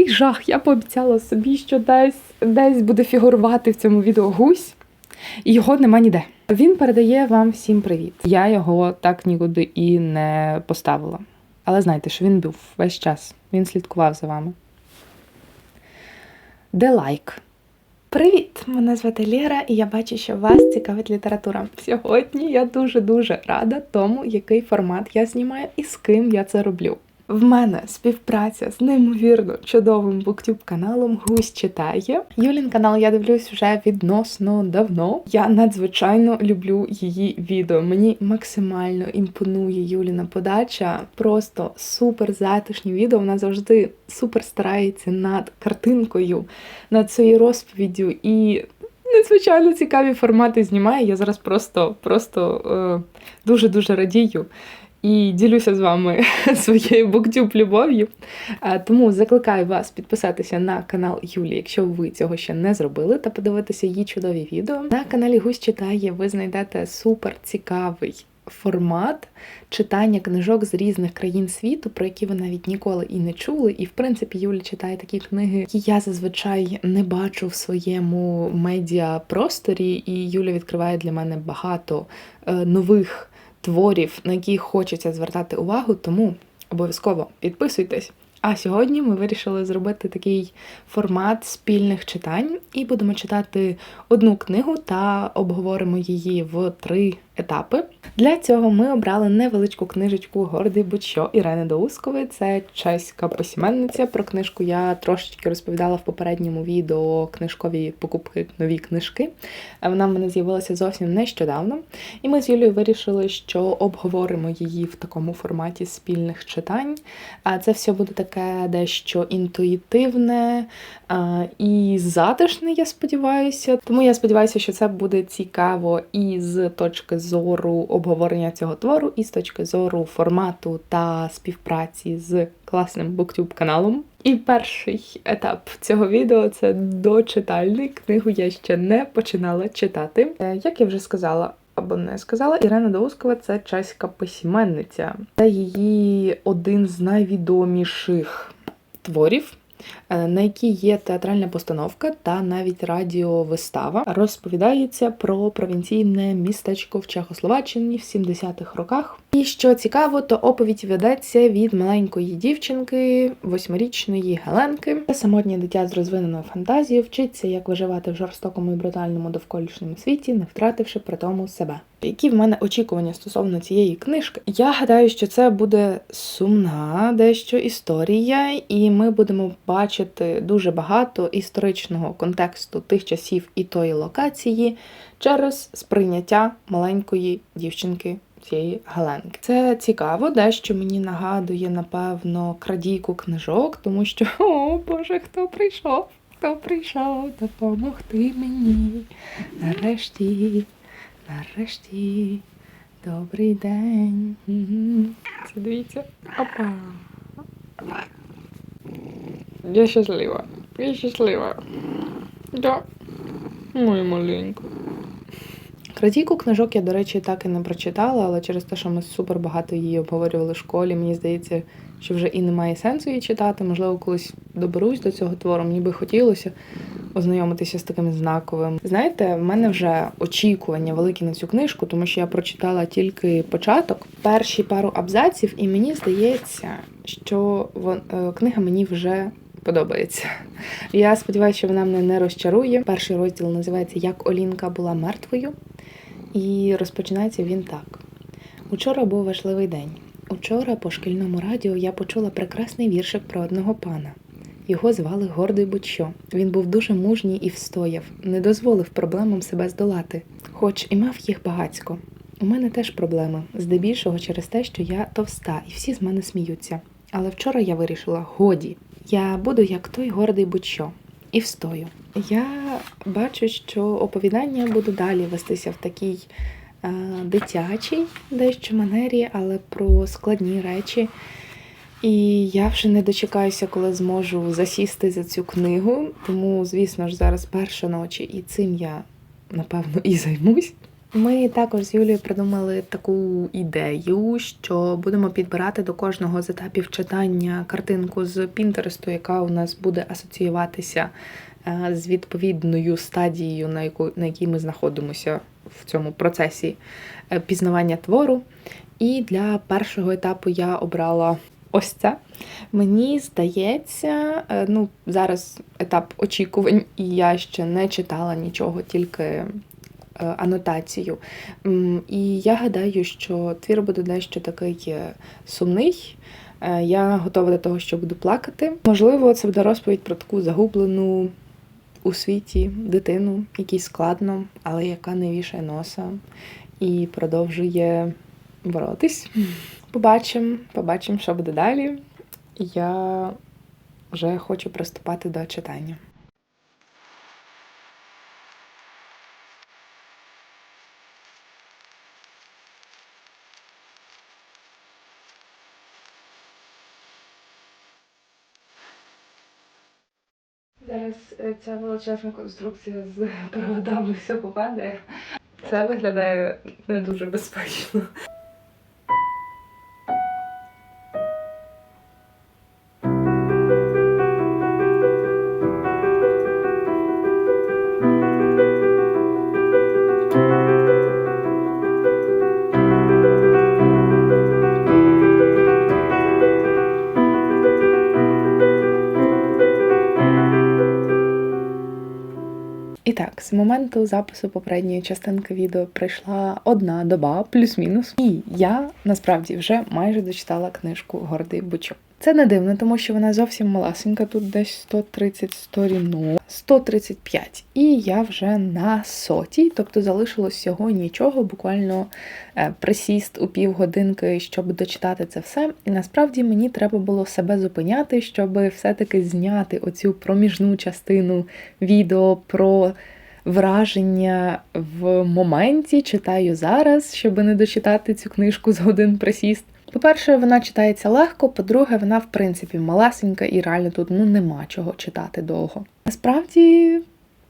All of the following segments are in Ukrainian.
який жах. Я пообіцяла собі, що десь, десь буде фігурувати в цьому відео гусь, і його нема ніде. Він передає вам всім привіт. Я його так нікуди і не поставила. Але знайте, що він був весь час. Він слідкував за вами. Де лайк? Привіт! Мене звати Лєра, і я бачу, що вас цікавить література. Сьогодні я дуже-дуже рада тому, який формат я знімаю і з ким я це роблю. В мене співпраця з неймовірно чудовим буктюб каналом Гусь читає. Юлін канал я дивлюсь вже відносно давно. Я надзвичайно люблю її відео. Мені максимально імпонує Юліна подача. Просто супер затишні відео. Вона завжди супер старається над картинкою, над своєю розповіддю і. Надзвичайно цікаві формати знімає. Я зараз просто просто е, дуже-дуже радію і ділюся з вами своєю буктюб любов'ю. Тому закликаю вас підписатися на канал Юлі, якщо ви цього ще не зробили, та подивитися її чудові відео. На каналі Гусь читає ви знайдете супер цікавий. Формат читання книжок з різних країн світу, про які ви навіть ніколи і не чули. І в принципі Юля читає такі книги, які я зазвичай не бачу в своєму медіапросторі. І Юля відкриває для мене багато е, нових творів, на які хочеться звертати увагу, тому обов'язково підписуйтесь. А сьогодні ми вирішили зробити такий формат спільних читань і будемо читати одну книгу та обговоримо її в три етапи. Для цього ми обрали невеличку книжечку Гордий будь-що Ірени Доускової. Це чеська письменниця. Про книжку я трошечки розповідала в попередньому відео книжкові покупки нові книжки. Вона в мене з'явилася зовсім нещодавно. І ми з Юлією вирішили, що обговоримо її в такому форматі спільних читань. А це все буде таке дещо інтуїтивне і затишне, я сподіваюся. Тому я сподіваюся, що це буде цікаво і з точки зору обговорення цього твору, і з точки зору формату та співпраці з класним буктюб каналом. І перший етап цього відео це дочитальний. Книгу я ще не починала читати. Е, Як я вже сказала, або не сказала, Ірена Доускова це чеська письменниця. Це її один з найвідоміших творів. Е, На якій є театральна постановка та навіть радіовистава, розповідається про провінційне містечко в Чехословаччині в 70-х роках. І що цікаво, то оповідь ведеться від маленької дівчинки, восьмирічної Геленки. Це самотнє дитя з розвиненою фантазією вчиться, як виживати в жорстокому і брутальному довколишньому світі, не втративши при тому себе. Які в мене очікування стосовно цієї книжки? Я гадаю, що це буде сумна дещо історія, і ми будемо бачити дуже багато історичного контексту тих часів і тої локації через сприйняття маленької дівчинки цієї Галенки. Це цікаво, дещо мені нагадує, напевно, крадійку книжок, тому що, о Боже, хто прийшов? Хто прийшов допомогти мені? Нарешті, нарешті, добрий день. Це дивіться. Опа. Я щаслива. Я щаслива. Да. Моя маленька. Крадійку книжок я, до речі, так і не прочитала, але через те, що ми супер багато її обговорювали в школі, мені здається, що вже і немає сенсу її читати. Можливо, колись доберусь до цього твору. Мені би хотілося ознайомитися з таким знаковим. Знаєте, в мене вже очікування великі на цю книжку, тому що я прочитала тільки початок, перші пару абзаців, і мені здається, що е, книга мені вже подобається. Я сподіваюся, що вона мене не розчарує. Перший розділ називається Як Олінка була мертвою, і розпочинається він так. Учора був важливий день. Учора по шкільному радіо я почула прекрасний віршик про одного пана. Його звали Гордий Будь-що. Він був дуже мужній і встояв, не дозволив проблемам себе здолати, хоч і мав їх багацько. У мене теж проблеми, здебільшого через те, що я товста, і всі з мене сміються. Але вчора я вирішила: годі, я буду як той гордий будь-що, і встою. Я бачу, що оповідання буде далі вестися в такій е, дитячій дещо манері, але про складні речі. І я вже не дочекаюся, коли зможу засісти за цю книгу. Тому, звісно ж, зараз перша ночі, і цим я напевно і займусь. Ми також з Юлією придумали таку ідею, що будемо підбирати до кожного з етапів читання картинку з Пінтересту, яка у нас буде асоціюватися е, з відповідною стадією, на яку на якій ми знаходимося в цьому процесі е, пізнавання твору. І для першого етапу я обрала ось це. Мені здається, е, ну зараз етап очікувань, і я ще не читала нічого, тільки анотацію. І я гадаю, що твір буде дещо такий е, сумний. Е, Я готова до того, що буду плакати. Можливо, це буде розповідь про таку загублену у світі дитину, якій складно, але яка не вішає носа і продовжує боротись. Побачимо, побачимо, що буде далі. Я вже хочу приступати до читання. Зараз е, ця величезна конструкція з проводами все попадає. Це виглядає не дуже безпечно. З моменту запису попередньої частинки відео пройшла одна доба, плюс-мінус. І я насправді вже майже дочитала книжку Гордий Бучок. Це не дивно, тому що вона зовсім маласенька, тут десь 130 сторінок, 135. І я вже на сотій, тобто залишилось всього нічого, буквально е, присіст у півгодинки, щоб дочитати це все. І насправді мені треба було себе зупиняти, щоб все-таки зняти оцю проміжну частину відео про враження в моменті. Читаю зараз, щоб не дочитати цю книжку з годин присіст. По-перше, вона читається легко, по-друге, вона, в принципі, малесенька і реально тут ну, нема чого читати довго. Насправді,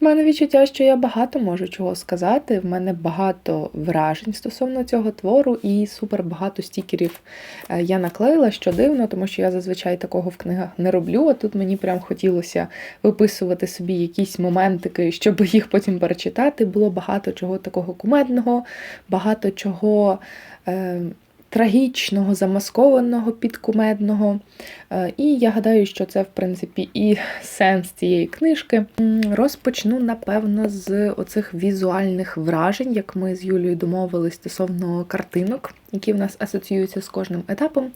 в мене відчуття, що я багато можу чого сказати. В мене багато вражень стосовно цього твору, і супер багато стікерів е, я наклеїла, що дивно, тому що я зазвичай такого в книгах не роблю. А тут мені прям хотілося виписувати собі якісь моментики, щоб їх потім перечитати. Було багато чого такого кумедного, багато чого. Е, Трагічного, замаскованого, підкумедного. Е, І я гадаю, що це, в принципі, і сенс цієї книжки. Розпочну, напевно, з оцих візуальних вражень, як ми з Юлією домовились стосовно картинок, які в нас асоціюються з кожним етапом.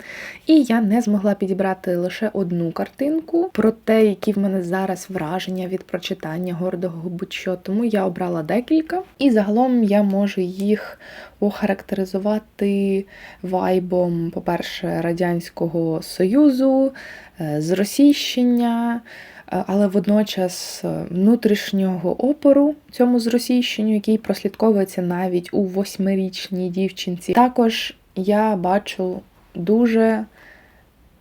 І я не змогла підібрати лише одну картинку про те, які в мене зараз враження від прочитання гордого будь-що. Тому я обрала декілька, і загалом я можу їх охарактеризувати вайбом, по-перше, Радянського Союзу, е, зросійщення, е, але водночас е, внутрішнього опору цьому зросійщенню, який прослідковується навіть у восьмирічній дівчинці. Також я бачу дуже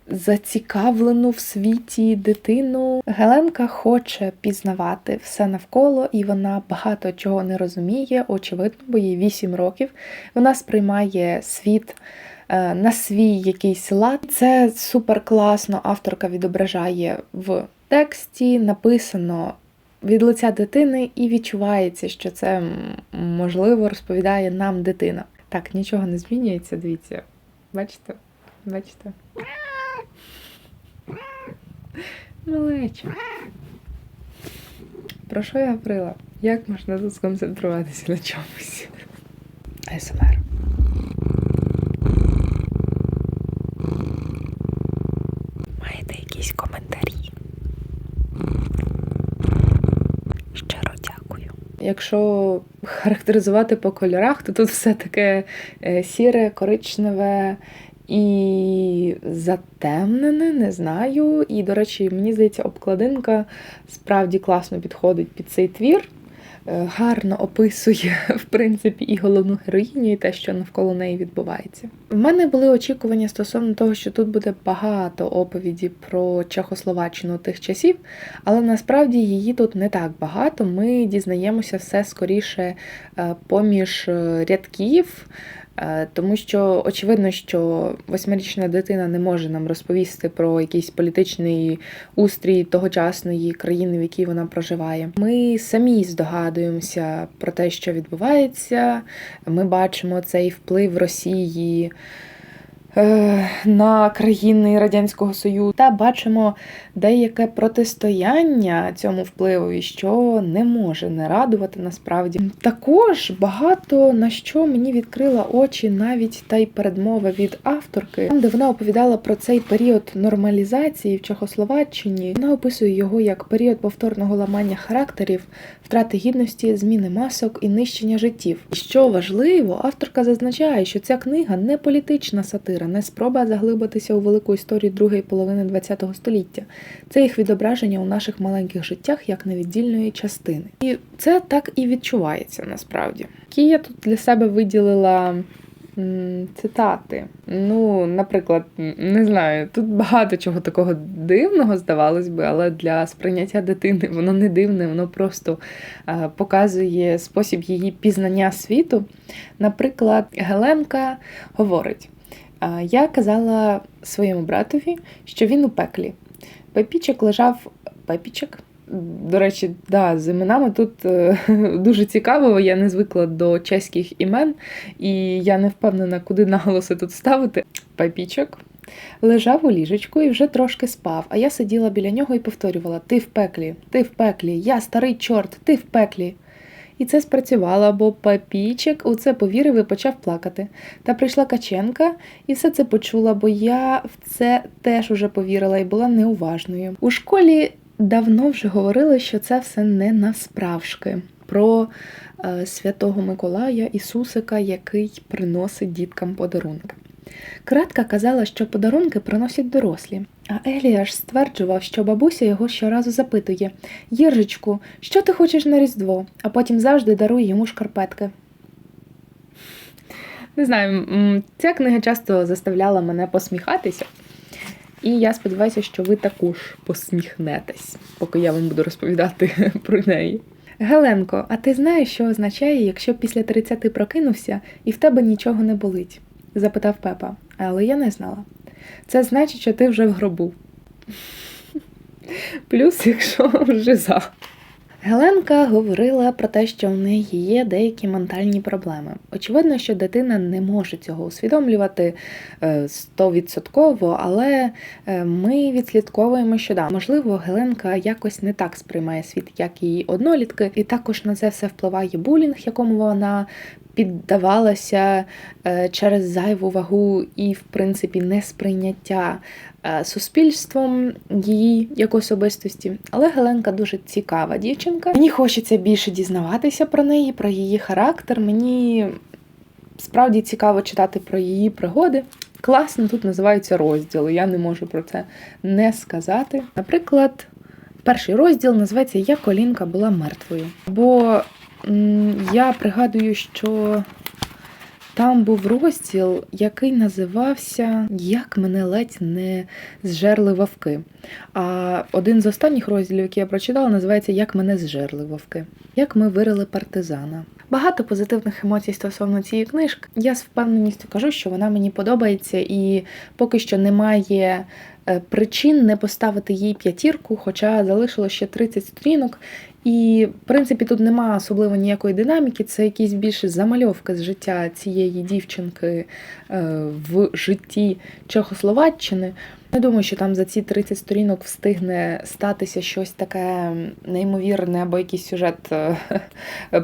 зацікавлену в світі дитину. Геленка хоче пізнавати все навколо, і вона багато чого не розуміє, очевидно, бо їй 8 років. Вона сприймає світ. е, На свій якийсь лад. Це супер класно. Авторка відображає в тексті, написано від лиця дитини, і відчувається, що це можливо розповідає нам дитина. Так, нічого не змінюється, дивіться. Бачите? Бачите? Малеча. Про що я говорила? Як можна тут сконцентруватися на чомусь? АСМР. Маєте якісь коментарі? Щиро дякую. Якщо характеризувати по кольорах, то тут все таке е, сіре, коричневе і затемнене, не знаю. І, до речі, мені здається, обкладинка справді класно підходить під цей твір. е, гарно описує в принципі і головну героїню, і те, що навколо неї відбувається. В мене були очікування стосовно того, що тут буде багато оповіді про Чехословаччину тих часів, але насправді її тут не так багато. Ми дізнаємося все скоріше е, поміж е, рядків. Е, Тому що очевидно, що восьмирічна дитина не може нам розповісти про якийсь політичний устрій тогочасної країни, в якій вона проживає. Ми самі здогадуємося про те, що відбувається. Ми бачимо цей вплив Росії на країни Радянського Союзу та бачимо деяке протистояння цьому впливові, що не може не радувати насправді. Також багато на що мені відкрила очі навіть та й передмова від авторки, там, де вона оповідала про цей період нормалізації в Чехословаччині. Вона описує його як період повторного ламання характерів, втрати гідності, зміни масок і нищення життів. І що важливо, авторка зазначає, що ця книга не політична сатира, не спроба заглибитися у велику історію другої половини ХХ століття. Це їх відображення у наших маленьких життях як невіддільної частини. І це так і відчувається насправді. Які я тут для себе виділила цитати. Ну, наприклад, не знаю, тут багато чого такого дивного здавалось би, але для сприйняття дитини воно не дивне, воно просто е, показує спосіб її пізнання світу. Наприклад, Геленка говорить: «Е, Я казала своєму братові, що він у пеклі. Пепічик лежав Пепічик. До речі, да, з іменами тут е, дуже цікаво. Я не звикла до чеських імен, і я не впевнена, куди наголоси тут ставити. Пепічок лежав у ліжечку і вже трошки спав, а я сиділа біля нього і повторювала: Ти в пеклі, ти в пеклі, я старий чорт, ти в пеклі. І це спрацювало, бо папічик у це повірив і почав плакати. Та прийшла Каченка і все це почула, бо я в це теж уже повірила і була неуважною. У школі давно вже говорили, що це все не насправжки. Про е, святого Миколая Ісусика, який приносить діткам подарунки. Кратка казала, що подарунки приносять дорослі, а Еліаш стверджував, що бабуся його щоразу запитує Єржичку, що ти хочеш на Різдво, а потім завжди дарує йому шкарпетки. Не знаю, ця книга часто заставляла мене посміхатися. І я сподіваюся, що ви також посміхнетесь, поки я вам буду розповідати про неї. Геленко, а ти знаєш, що означає, якщо після 30 прокинувся і в тебе нічого не болить? Запитав Пепа, але я не знала. Це значить, що ти вже в гробу. Плюс, якщо вже за. Геленка говорила про те, що в неї є деякі ментальні проблеми. Очевидно, що дитина не може цього усвідомлювати е, стовідсотково, але е, ми відслідковуємо, що да, можливо, Геленка якось не так сприймає світ, як її однолітки, і також на це все впливає булінг, якому вона піддавалася е, через зайву вагу і, в принципі, несприйняття е, суспільством її як особистості. Але Геленка дуже цікава дівчинка. Мені хочеться більше дізнаватися про неї, про її характер. Мені справді цікаво читати про її пригоди. Класно тут називаються розділи. Я не можу про це не сказати. Наприклад, перший розділ називається Як Колінка була мертвою. Бо я пригадую, що там був розділ, який називався Як мене ледь не зжерли вовки. А один з останніх розділів, який я прочитала, називається Як мене зжерли вовки. Як ми вирили партизана. Багато позитивних емоцій стосовно цієї книжки. Я з впевненістю кажу, що вона мені подобається, і поки що немає е, причин не поставити їй п'ятірку, хоча залишило ще 30 сторінок. І, в принципі, тут нема особливо ніякої динаміки, це якісь більше замальовки з життя цієї дівчинки е, в житті Чехословаччини. Не думаю, що там за ці 30 сторінок встигне статися щось таке неймовірне, або якийсь сюжет е,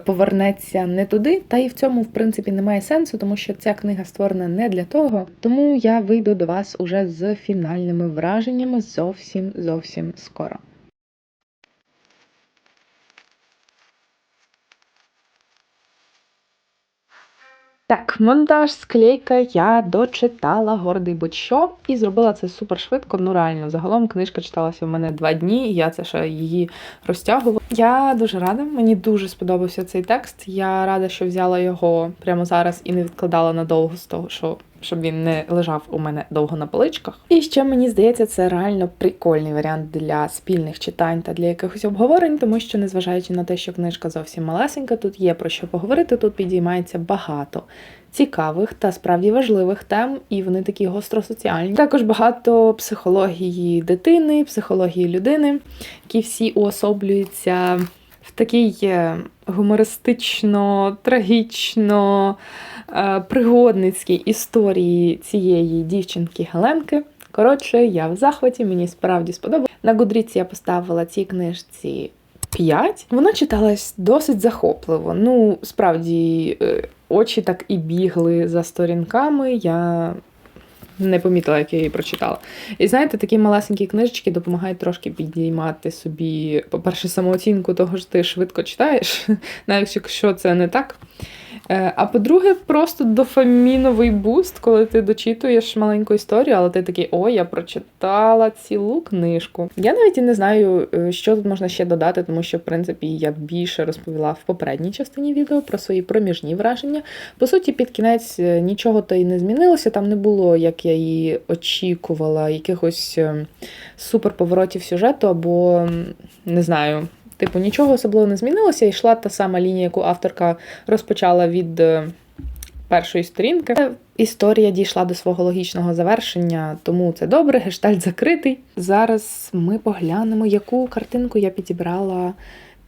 повернеться не туди. Та і в цьому, в принципі, немає сенсу, тому що ця книга створена не для того. Тому я вийду до вас уже з фінальними враженнями зовсім зовсім скоро. Так, монтаж, склейка, я дочитала гордий будь-що і зробила це супер швидко. Ну реально, загалом книжка читалася в мене два дні, і я це ще її розтягувала. Я дуже рада, мені дуже сподобався цей текст. Я рада, що взяла його прямо зараз і не відкладала надовго з того, що. Щоб він не лежав у мене довго на поличках. І ще мені здається, це реально прикольний варіант для спільних читань та для якихось обговорень, тому що, незважаючи на те, що книжка зовсім малесенька, тут є про що поговорити, тут підіймається багато цікавих та справді важливих тем, і вони такі гостросоціальні. Також багато психології дитини, психології людини, які всі уособлюються в такій е, гумористично, трагічно, е, пригодницькій історії цієї дівчинки Геленки. Коротше, я в захваті, мені справді сподобалось. На Гудріці я поставила цій книжці 5. Вона читалась досить захопливо. Ну, справді, е, очі так і бігли за сторінками. Я не помітила, як я її прочитала. І знаєте, такі малесенькі книжечки допомагають трошки підіймати собі, по-перше, самооцінку того, що ти швидко читаєш, навіть якщо це не так. Е, А по-друге, просто дофаміновий буст, коли ти дочитуєш маленьку історію, але ти такий, о, я прочитала цілу книжку. Я навіть і не знаю, е, що тут можна ще додати, тому що, в принципі, я більше розповіла в попередній частині відео про свої проміжні враження. По суті, під кінець е, нічого то й не змінилося. Там не було, як я її очікувала, якихось е, суперповоротів сюжету, або не знаю. Типу, нічого особливо не змінилося, йшла та сама лінія, яку авторка розпочала від е, першої сторінки. Е, Історія дійшла до свого логічного завершення, тому це добре, гештальт закритий. Зараз ми поглянемо, яку картинку я підібрала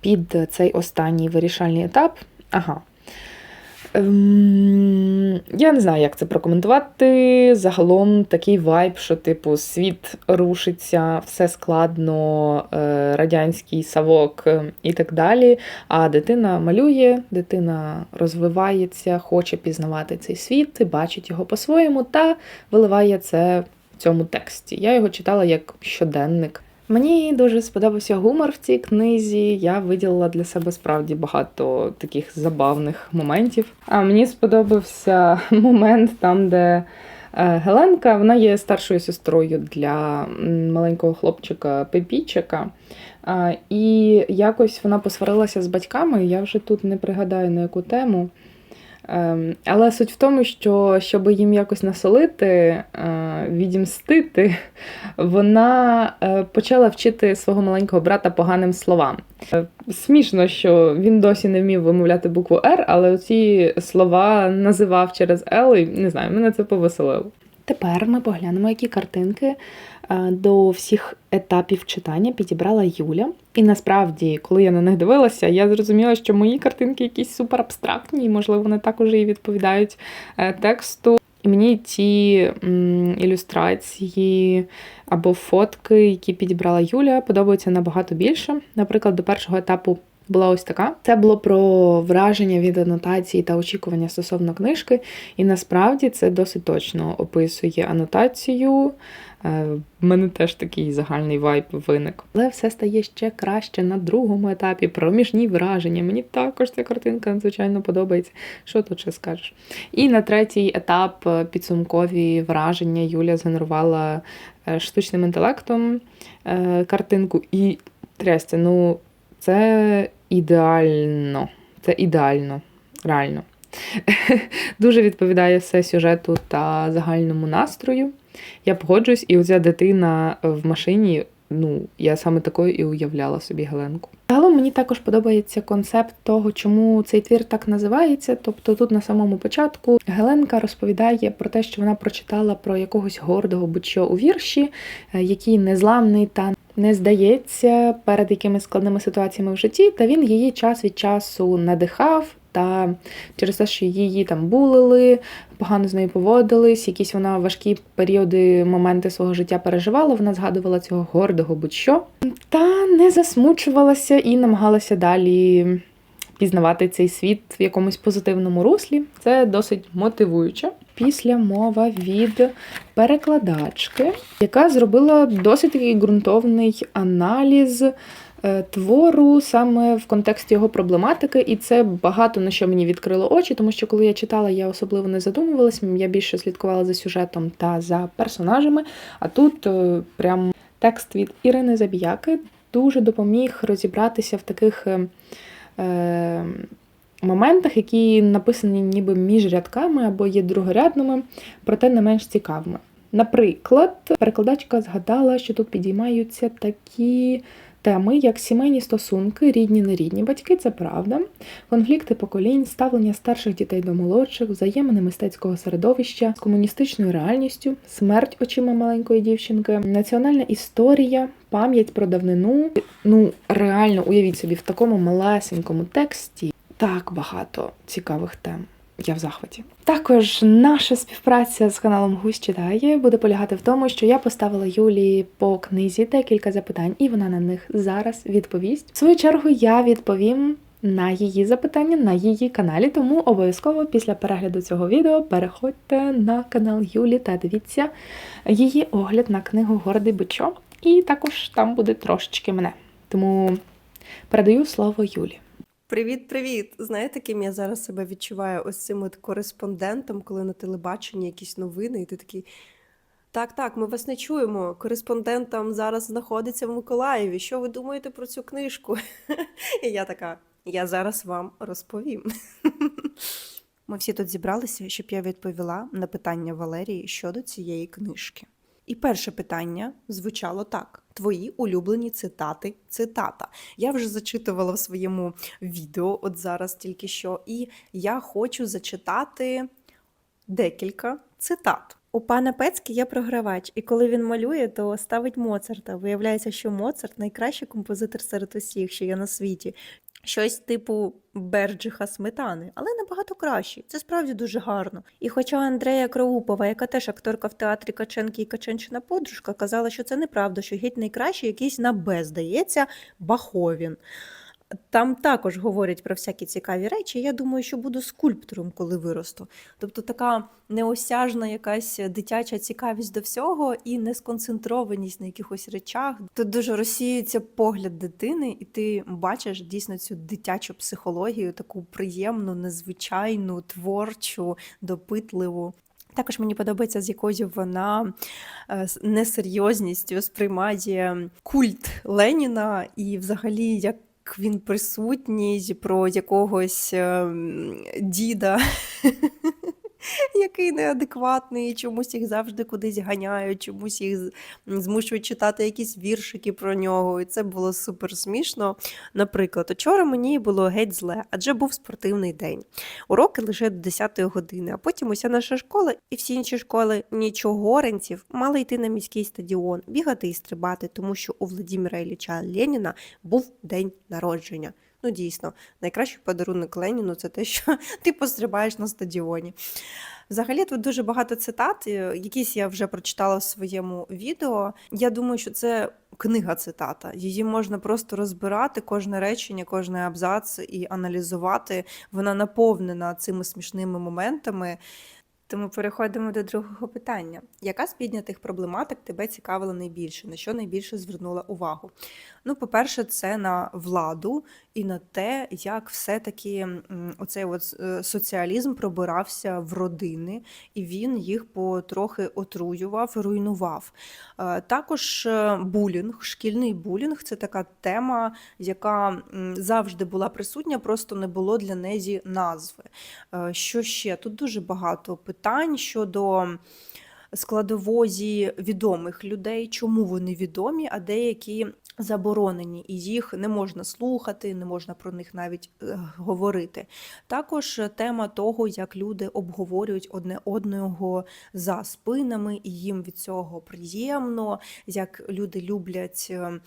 під цей останній вирішальний етап. Ага. Ем, я не знаю, як це прокоментувати. Загалом такий вайб, що, типу, світ рушиться, все складно, е, радянський савок е, і так далі. А дитина малює, дитина розвивається, хоче пізнавати цей світ, бачить його по-своєму та виливає це в цьому тексті. Я його читала як щоденник. Мені дуже сподобався гумор в цій книзі. Я виділила для себе справді багато таких забавних моментів. А мені сподобався момент там, де е, Геленка вона є старшою сестрою для маленького хлопчика Пепічика. І якось вона посварилася з батьками. Я вже тут не пригадаю на яку тему. Ем, Але суть в тому, що щоб їм якось насолити, е, відімстити, вона е, почала вчити свого маленького брата поганим словам. Е, Смішно, що він досі не вмів вимовляти букву Р, але ці слова називав через Л, і не знаю, мене це повеселило. Тепер ми поглянемо, які картинки до всіх етапів читання підібрала Юля. І насправді, коли я на них дивилася, я зрозуміла, що мої картинки якісь супер абстрактні, і, можливо, вони також і відповідають е, тексту. І мені ті ілюстрації або фотки, які підібрала Юля, подобаються набагато більше. Наприклад, до першого етапу була ось така. Це було про враження від анотації та очікування стосовно книжки. І насправді це досить точно описує анотацію. Е, В мене теж такий загальний вайб виник. Але все стає ще краще на другому етапі. Проміжні враження. Мені також ця картинка надзвичайно подобається. Що тут ще скажеш? І на третій етап е, підсумкові враження Юля згенерувала е, штучним інтелектом картинку. І трясся, ну це ідеально. Це ідеально, реально. Дуже відповідає все сюжету та загальному настрою. Я погоджуюсь, і оця дитина в машині, ну, я саме такою і уявляла собі Геленку. Загалом мені також подобається концепт того, чому цей твір так називається. Тобто тут на самому початку Геленка розповідає про те, що вона прочитала про якогось гордого будь-що у вірші, е, який незламний та не здається перед якимись складними ситуаціями в житті, та він її час від часу надихав. Та через те, що її там булили, погано з нею поводились, якісь вона важкі періоди, моменти свого життя переживала, вона згадувала цього гордого будь-що. Та не засмучувалася і намагалася далі пізнавати цей світ в якомусь позитивному руслі. Це досить мотивуюче. після мова від перекладачки, яка зробила досить такий ґрунтовний аналіз твору саме в контексті його проблематики, і це багато на що мені відкрило очі, тому що коли я читала, я особливо не задумувалась, я більше слідкувала за сюжетом та за персонажами. А тут е, прям текст від Ірини Забіяки дуже допоміг розібратися в таких. е, е, моментах, які написані ніби між рядками або є другорядними, проте не менш цікавими. Наприклад, перекладачка згадала, що тут підіймаються такі теми, як сімейні стосунки, рідні нерідні батьки, це правда, конфлікти поколінь, ставлення старших дітей до молодших, взаємини мистецького середовища з комуністичною реальністю, смерть очима маленької дівчинки, національна історія, пам'ять про давнину. Ну, реально, уявіть собі, в такому малесенькому тексті так багато цікавих тем. Я в захваті. Також наша співпраця з каналом Гусь читає буде полягати в тому, що я поставила Юлії по книзі декілька запитань, і вона на них зараз відповість. В свою чергу я відповім на її запитання на її каналі, тому обов'язково після перегляду цього відео переходьте на канал Юлі та дивіться її огляд на книгу Гордий Бичо. І також там буде трошечки мене. Тому передаю слово Юлі. Привіт, привіт! Знаєте, ким я зараз себе відчуваю ось цим от кореспондентом, коли на телебаченні якісь новини, і ти такий. Так, так, ми вас не чуємо. Кореспондент там зараз знаходиться в Миколаєві. Що ви думаєте про цю книжку? І я така, я зараз вам розповім. Ми всі тут зібралися, щоб я відповіла на питання Валерії щодо цієї книжки. І перше питання звучало так: твої улюблені цитати, цитата. Я вже зачитувала в своєму відео, от зараз тільки що, і я хочу зачитати декілька цитат. У пана Пецьки є програвач, і коли він малює, то ставить Моцарта. Виявляється, що Моцарт найкращий композитор серед усіх, що є на світі. Щось типу Берджиха сметани, але набагато краще. Це справді дуже гарно. І хоча Андрея Кроупова, яка теж акторка в театрі Каченки і Каченчина подружка, казала, що це неправда, що геть найкращий якийсь на Б, здається, Баховін. Там також говорять про всякі цікаві речі. Я думаю, що буду скульптором, коли виросту. Тобто така неосяжна якась дитяча цікавість до всього і несконцентрованість на якихось речах. Тут дуже розсіюється погляд дитини, і ти бачиш дійсно цю дитячу психологію, таку приємну, незвичайну, творчу, допитливу. Також мені подобається, з якою вона е, несерйозністю сприймає культ Леніна і взагалі як він присутній про якогось ем, діда, який неадекватний, чомусь їх завжди кудись ганяють, чомусь їх змушують читати якісь віршики про нього. І це було супер смішно. Наприклад, учора мені було геть зле, адже був спортивний день. Уроки лише до 10 години, а потім уся наша школа і всі інші школи нічогоренців мали йти на міський стадіон, бігати і стрибати, тому що у Владимира Ілліча Леніна був день народження. Ну, дійсно, найкращий подарунок Леніну це те, що ти пострибаєш на стадіоні. Взагалі, тут дуже багато цитат, е, якісь я вже прочитала в своєму відео. Я думаю, що це книга цитата. Її можна просто розбирати, кожне речення, кожний абзац і аналізувати. Вона наповнена цими смішними моментами. Тому переходимо до другого питання. Яка з піднятих проблематик тебе цікавила найбільше? На що найбільше звернула увагу? Ну, по-перше, це на владу і на те, як все-таки оцей от е, соціалізм пробирався в родини, і він їх потрохи отруював, руйнував. Е, Також е, булінг, шкільний булінг це така тема, яка завжди була присутня, просто не було для неї назви. Що ще? Тут дуже багато питань щодо складової відомих людей, чому вони відомі, а деякі заборонені, і їх не можна слухати, не можна про них навіть е, говорити. Також тема того, як люди обговорюють одне одного за спинами, і їм від цього приємно, як люди люблять, е,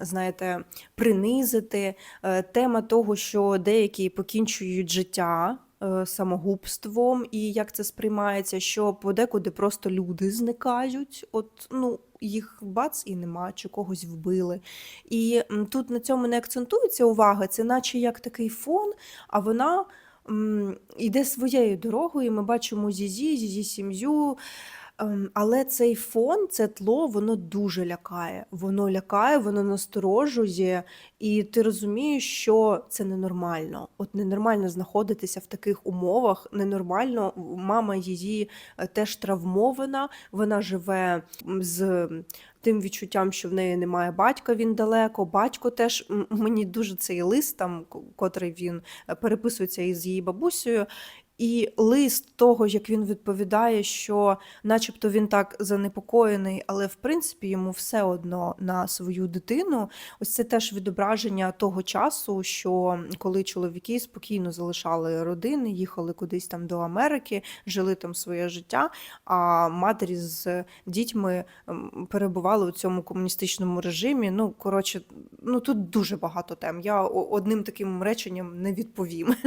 знаєте, принизити. Е, Тема того, що деякі покінчують життя самогубством, і як це сприймається, що подекуди просто люди зникають. От, ну, їх бац і нема, чи когось вбили. І тут на цьому не акцентується увага, це наче як такий фон, а вона йде своєю дорогою. і Ми бачимо Зізі, Зізі сім'ю. Ем, Але цей фон, це тло, воно дуже лякає. Воно лякає, воно насторожує, і ти розумієш, що це ненормально. От ненормально знаходитися в таких умовах. Ненормально. Мама її е, теж травмована. Вона живе з тим відчуттям, що в неї немає батька, він далеко. Батько теж мені дуже цей лист, там, котрий він е, переписується із її бабусею. І лист того, як він відповідає, що начебто він так занепокоєний, але в принципі йому все одно на свою дитину. Ось це теж відображення того часу, що коли чоловіки спокійно залишали родини, їхали кудись там до Америки, жили там своє життя, а матері з дітьми перебували у цьому комуністичному режимі. Ну, коротше, ну тут дуже багато тем. Я одним таким реченням не відповім.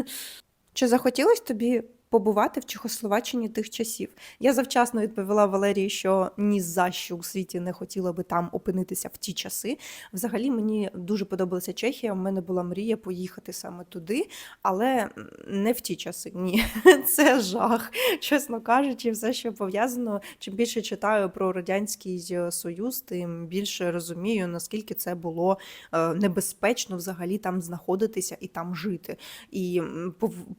Чи захотілось тобі побувати в Чехословаччині тих часів? Я завчасно відповіла Валерії, що ні за що у світі не хотіла би там опинитися в ті часи. Взагалі мені дуже подобалася Чехія. У мене була мрія поїхати саме туди, але не в ті часи. Ні, це жах. Чесно кажучи, все, що пов'язано. Чим більше читаю про радянський союз, тим більше розумію, наскільки це було е, небезпечно взагалі там знаходитися і там жити. І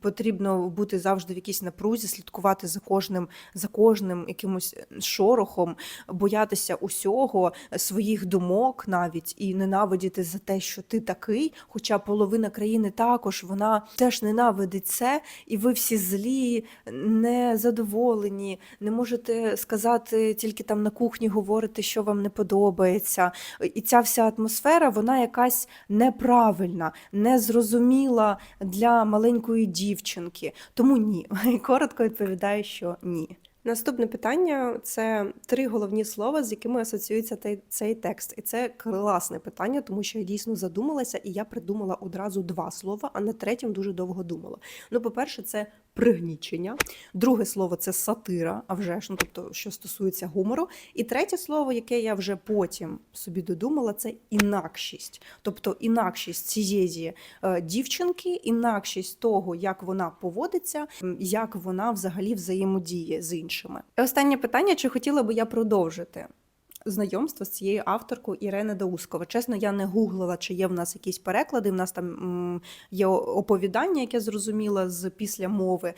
потрібно бути завжди в якійсь напрузі, слідкувати за кожним, за кожним якимось е, шорохом, боятися усього, е, своїх думок навіть і ненавидіти за те, що ти такий. Хоча половина країни також вона теж ненавидить це, і ви всі злі, незадоволені, не можете сказати тільки там на кухні говорити, що вам не подобається. І ця вся атмосфера, вона якась неправильна, незрозуміла для маленької дівчинки. Тому ні. Коротко відповідаю, що ні. Наступне питання це три головні слова, з якими асоціюється цей текст. І це класне питання, тому що я дійсно задумалася, і я придумала одразу два слова, а на третім дуже довго думала. Ну, по-перше, це пригнічення. Друге слово це сатира, а вже ж, ну тобто, що стосується гумору. І третє слово, яке я вже потім собі додумала, це інакшість. Тобто інакшість цієї е, дівчинки, інакшість того, як вона поводиться, як вона взагалі взаємодіє з іншими. І останнє питання: чи хотіла би я продовжити? Знайомство з цією авторкою Ірени Даускова. Чесно, я не гуглила, чи є в нас якісь переклади. В нас там є оповідання, яке зрозуміла з після мови.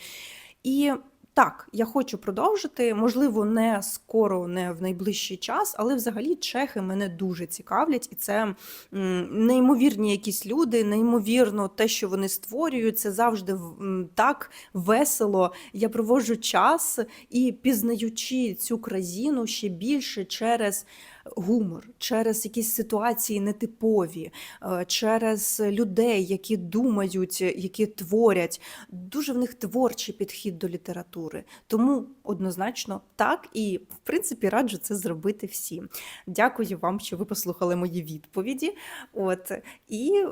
І так, я хочу продовжити. Можливо, не скоро, не в найближчий час, але взагалі чехи мене дуже цікавлять, і це неймовірні якісь люди, неймовірно те, що вони створюють. Це завжди так весело. Я проводжу час і пізнаючи цю країну ще більше через гумор, через якісь ситуації нетипові, е, через людей, які думають, які творять. Дуже в них творчий підхід до літератури. Тому однозначно так, і в принципі раджу це зробити всім. Дякую вам, що ви послухали мої відповіді. От і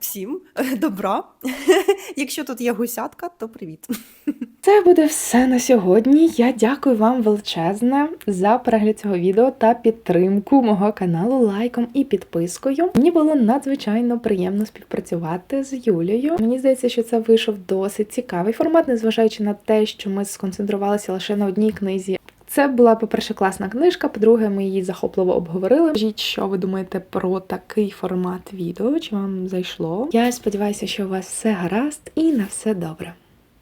всім добра. Якщо тут є гусятка, то привіт. Це буде все на сьогодні. Я дякую вам величезне за перегляд цього відео та підтримку мого каналу лайком і підпискою. Мені було надзвичайно приємно співпрацювати з Юлією. Мені здається, що це вийшов досить цікавий формат, незважаючи на те, що ми сконцентрувалися лише на одній книзі. Це була, по-перше, класна книжка, по-друге, ми її захопливо обговорили. Скажіть, що ви думаєте про такий формат відео, чи вам зайшло? Я сподіваюся, що у вас все гаразд і на все добре.